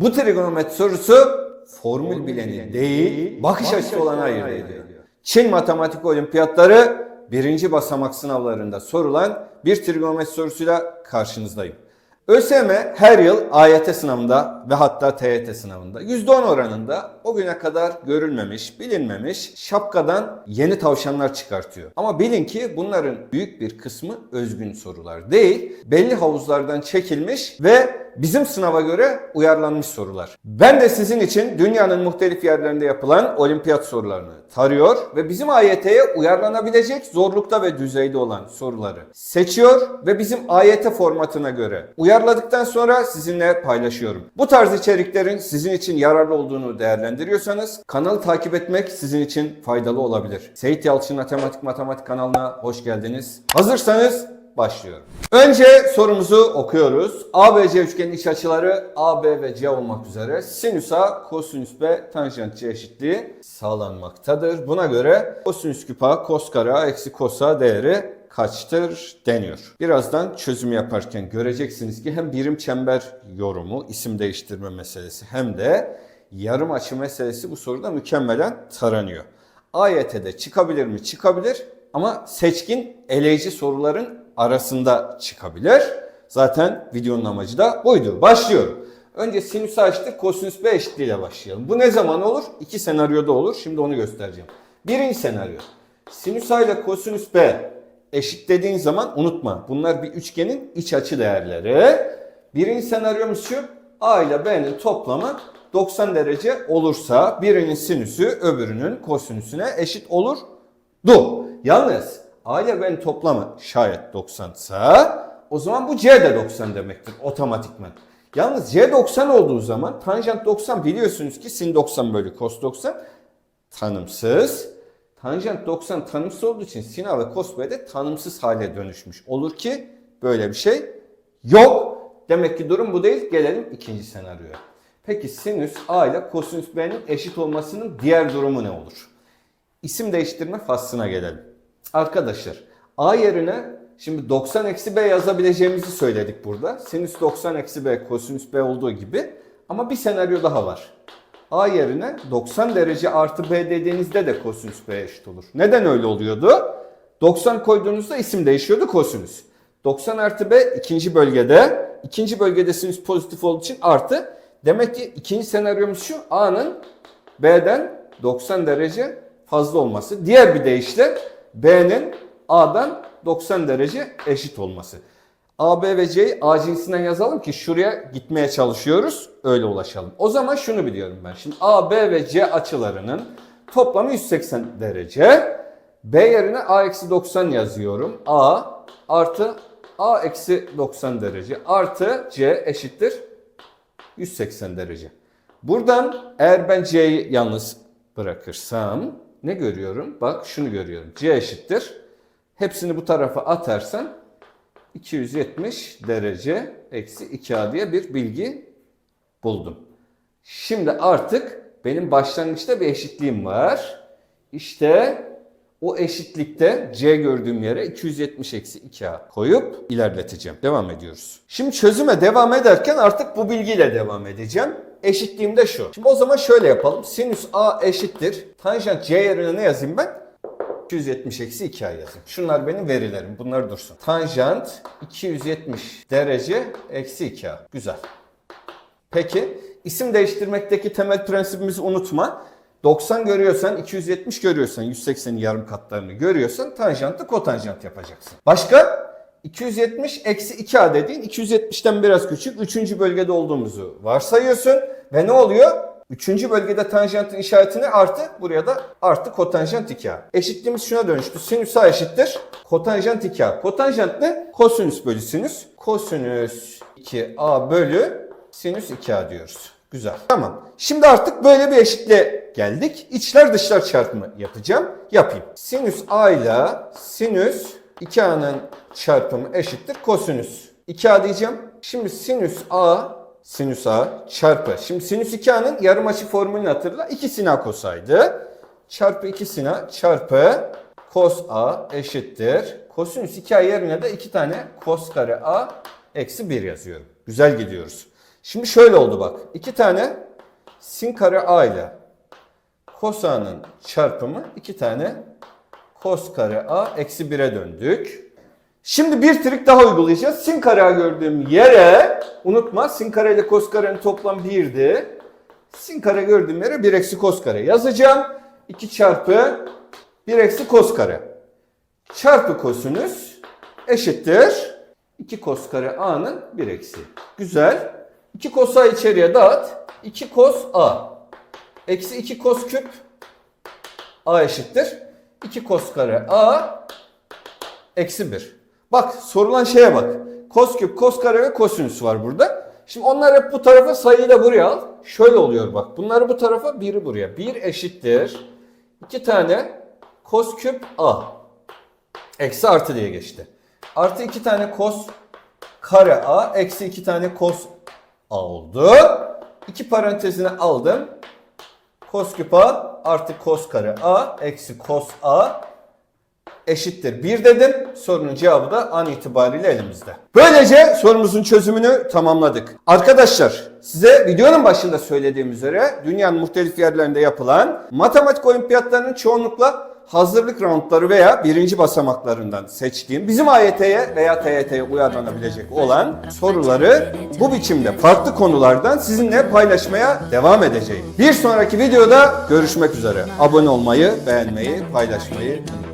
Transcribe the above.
Bu trigonometri sorusu formül bileni değil, bakış açısı olana ayırt ediyor. Çin Matematik Olimpiyatları birinci basamak sınavlarında sorulan bir trigonometri sorusuyla karşınızdayım. ÖSYM her yıl AYT sınavında ve hatta TYT sınavında %10 oranında o güne kadar görülmemiş, bilinmemiş şapkadan yeni tavşanlar çıkartıyor. Ama bilin ki bunların büyük bir kısmı özgün sorular değil, belli havuzlardan çekilmiş ve bizim sınava göre uyarlanmış sorular. Ben de sizin için dünyanın muhtelif yerlerinde yapılan olimpiyat sorularını tarıyor ve bizim AYT'ye uyarlanabilecek zorlukta ve düzeyde olan soruları seçiyor ve bizim AYT formatına göre uyarladıktan sonra sizinle paylaşıyorum. Bu tarz içeriklerin sizin için yararlı olduğunu değerlendiriyorsanız kanalı takip etmek sizin için faydalı olabilir. Seyit Yalçın Matematik Matematik kanalına hoş geldiniz. Hazırsanız başlıyorum. Önce sorumuzu okuyoruz. ABC üçgenin iç açıları AB ve C olmak üzere sinüs kosinüs B, tanjant C eşitliği sağlanmaktadır. Buna göre kosinüs küp kos kare eksi kos A değeri kaçtır deniyor. Birazdan çözüm yaparken göreceksiniz ki hem birim çember yorumu, isim değiştirme meselesi hem de yarım açı meselesi bu soruda mükemmelen taranıyor. AYT'de çıkabilir mi? Çıkabilir ama seçkin eleyici soruların arasında çıkabilir. Zaten videonun amacı da buydu. Başlıyorum. Önce sinüs A eşittir kosinüs B eşitliğiyle başlayalım. Bu ne zaman olur? İki senaryoda olur. Şimdi onu göstereceğim. Birinci senaryo. Sinüs A ile kosinüs B eşit dediğin zaman unutma. Bunlar bir üçgenin iç açı değerleri. Birinci senaryomuz şu. A ile B'nin toplamı 90 derece olursa birinin sinüsü öbürünün kosinüsüne eşit olur. Du. Yalnız A ile B'nin toplamı şayet 90 ise o zaman bu C de 90 demektir otomatikman. Yalnız C 90 olduğu zaman tanjant 90 biliyorsunuz ki sin 90 bölü cos 90 tanımsız. Tanjant 90 tanımsız olduğu için sin A ve cos B de tanımsız hale dönüşmüş. Olur ki böyle bir şey yok. Demek ki durum bu değil. Gelelim ikinci senaryoya. Peki sinüs A ile kosinüs B'nin eşit olmasının diğer durumu ne olur? İsim değiştirme faslına gelelim. Arkadaşlar A yerine şimdi 90 eksi B yazabileceğimizi söyledik burada. Sinüs 90 eksi B kosinüs B olduğu gibi. Ama bir senaryo daha var. A yerine 90 derece artı B dediğinizde de kosinüs B eşit olur. Neden öyle oluyordu? 90 koyduğunuzda isim değişiyordu kosinüs. 90 artı B ikinci bölgede. ikinci bölgede sinüs pozitif olduğu için artı. Demek ki ikinci senaryomuz şu. A'nın B'den 90 derece fazla olması. Diğer bir deyişle B'nin A'dan 90 derece eşit olması. A, B ve C'yi A cinsinden yazalım ki şuraya gitmeye çalışıyoruz. Öyle ulaşalım. O zaman şunu biliyorum ben. Şimdi A, B ve C açılarının toplamı 180 derece. B yerine A eksi 90 yazıyorum. A artı A eksi 90 derece artı C eşittir 180 derece. Buradan eğer ben C'yi yalnız bırakırsam ne görüyorum? Bak şunu görüyorum. C eşittir. Hepsini bu tarafa atarsam 270 derece eksi 2A diye bir bilgi buldum. Şimdi artık benim başlangıçta bir eşitliğim var. İşte o eşitlikte C gördüğüm yere 270 eksi 2A koyup ilerleteceğim. Devam ediyoruz. Şimdi çözüme devam ederken artık bu bilgiyle devam edeceğim. Eşitliğim de şu. Şimdi o zaman şöyle yapalım. Sinüs A eşittir. Tanjant C yerine ne yazayım ben? 270 eksi 2A yazayım. Şunlar benim verilerim. Bunlar dursun. Tanjant 270 derece eksi 2A. Güzel. Peki isim değiştirmekteki temel prensibimizi unutma. 90 görüyorsan, 270 görüyorsan, 180'in yarım katlarını görüyorsan tanjantı kotanjant yapacaksın. Başka? 270 eksi 2a dediğin 270'ten biraz küçük. Üçüncü bölgede olduğumuzu varsayıyorsun. Ve ne oluyor? Üçüncü bölgede tanjantın işaretini artı, buraya da artı kotanjant 2a. Eşitliğimiz şuna dönüştü. Sinüs a eşittir. Kotanjant 2a. Kotanjant ne? Kosinüs bölü sinüs. Kosinüs 2a bölü sinüs 2a diyoruz. Güzel. Tamam. Şimdi artık böyle bir eşitliğe geldik. İçler dışlar çarpımı yapacağım. Yapayım. Sinüs a ile sinüs 2a'nın çarpımı eşittir kosinüs. 2a diyeceğim. Şimdi sinüs a sinüs a çarpı. Şimdi sinüs 2a'nın yarım açı formülünü hatırla. 2 sin a kosaydı. Çarpı 2 sin a çarpı cos a eşittir. Kosinüs 2a yerine de 2 tane cos kare a eksi 1 yazıyorum. Güzel gidiyoruz. Şimdi şöyle oldu bak. İki tane sin kare a ile kos a'nın çarpımı iki tane kos kare a eksi 1'e döndük. Şimdi bir trik daha uygulayacağız. Sin kare gördüğüm yere unutma sin kare ile kos karenin toplam 1'di. Sin kare gördüğüm yere 1 eksi kos kare yazacağım. 2 çarpı 1 eksi kos kare. Çarpı kosinüs eşittir. 2 kos kare a'nın 1 eksi. Güzel. 2 kos a içeriye dağıt. 2 kos a. Eksi 2 kos küp a eşittir. 2 kos kare a eksi 1. Bak sorulan şeye bak. Kos küp, kos kare ve kosinüs var burada. Şimdi onlar hep bu tarafa sayıyı da buraya al. Şöyle oluyor bak. Bunları bu tarafa, biri buraya. 1 eşittir. 2 tane kos küp a. Eksi artı diye geçti. Artı 2 tane kos kare a. Eksi 2 tane kos a oldu. İki parantezine aldım. Kos küp a artı kos kare a eksi kos a eşittir 1 dedim. Sorunun cevabı da an itibariyle elimizde. Böylece sorumuzun çözümünü tamamladık. Arkadaşlar size videonun başında söylediğim üzere dünyanın muhtelif yerlerinde yapılan matematik olimpiyatlarının çoğunlukla hazırlık roundları veya birinci basamaklarından seçtiğim bizim AYT'ye veya TYT'ye uyarlanabilecek olan soruları bu biçimde farklı konulardan sizinle paylaşmaya devam edeceğim. Bir sonraki videoda görüşmek üzere. Abone olmayı, beğenmeyi, paylaşmayı unutmayın.